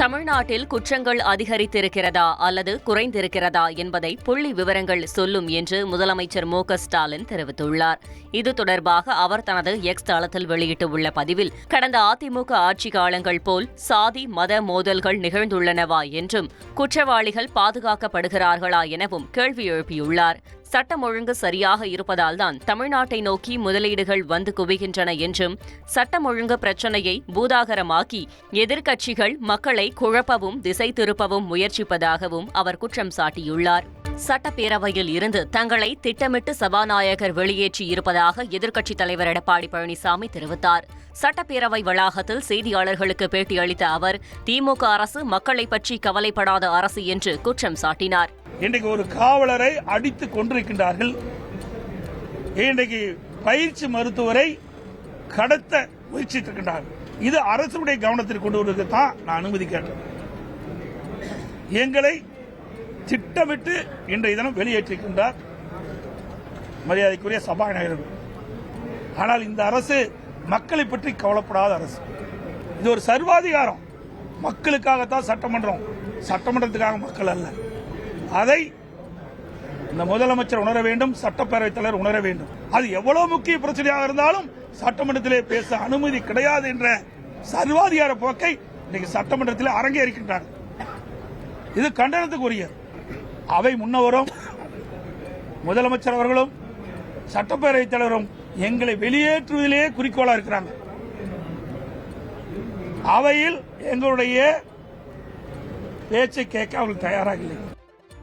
தமிழ்நாட்டில் குற்றங்கள் அதிகரித்திருக்கிறதா அல்லது குறைந்திருக்கிறதா என்பதை புள்ளி விவரங்கள் சொல்லும் என்று முதலமைச்சர் மு ஸ்டாலின் தெரிவித்துள்ளார். இது தொடர்பாக அவர் தனது எக்ஸ் தளத்தில் வெளியிட்டுள்ள பதிவில் கடந்த அதிமுக ஆட்சி காலங்கள் போல் சாதி மத மோதல்கள் நிகழ்ந்துள்ளனவா என்றும் குற்றவாளிகள் பாதுகாக்கப்படுகிறார்களா எனவும் கேள்வி எழுப்பியுள்ளார். சட்டம் ஒழுங்கு சரியாக இருப்பதால்தான் தமிழ்நாட்டை நோக்கி முதலீடுகள் வந்து குவிகின்றன என்றும் சட்டம் ஒழுங்கு பிரச்சனையை பூதாகரமாக்கி எதிர்க்கட்சிகள் மக்களை குழப்பவும் திசை திருப்பவும் முயற்சிப்பதாகவும் அவர் குற்றம் சாட்டியுள்ளார். சட்டப்பேரவையில் இருந்து தங்களை திட்டமிட்டு சபாநாயகர் வெளியேற்றி இருப்பதாக எதிர்க்கட்சித் தலைவர் எடப்பாடி பழனிசாமி தெரிவித்தார். சட்டப்பேரவை வளாகத்தில் செய்தியாளர்களுக்கு பேட்டியளித்த அவர் திமுக அரசு மக்களை பற்றி கவலைப்படாத அரசு என்று குற்றம் சாட்டினார். இன்றைக்கு ஒரு காவலரை அடித்து கொண்டிருக்கின்றார்கள். இன்றைக்கு பயிற்சி மருத்துவரை கடத்த முயற்சித்திருக்கின்றார்கள் இது அரசுடைய கவனத்திற்கு கொண்டு வருவதற்கு தான் நான் அனுமதி கேட்டேன். எங்களை திட்டமிட்டு இன்றைய தினம் வெளியேற்றிருக்கின்றார் மரியாதைக்குரிய சபாநாயகர். ஆனால் இந்த அரசு மக்களை பற்றி கவலைப்படாத அரசு. இது ஒரு சர்வாதிகாரம். மக்களுக்காகத்தான் சட்டமன்றம். சட்டமன்றத்துக்காக மக்கள் அல்ல. அதை இந்த முதலமைச்சர் உணர வேண்டும் சட்டப்பேரவைத் தலைவர் உணர வேண்டும். அது எவ்வளவு முக்கிய பிரச்சனையாக இருந்தாலும் சட்டமன்றத்திலே பேச அனுமதி கிடையாது என்ற சர்வாதிகார போக்கை இன்னைக்கு சட்டமன்றத்தில் அரங்கேறிக்கின்றார் இது கண்டனத்துக்குரிய. அவை முன்னவரும் முதலமைச்சர் அவர்களும் சட்டப்பேரவைத் தலைவரும் எங்களை வெளியேற்றுவதிலே குறிக்கோளா இருக்கிறாங்க. அவையில் எங்களுடைய பேச்சை கேட்க அவர்கள் தயாராக இல்லை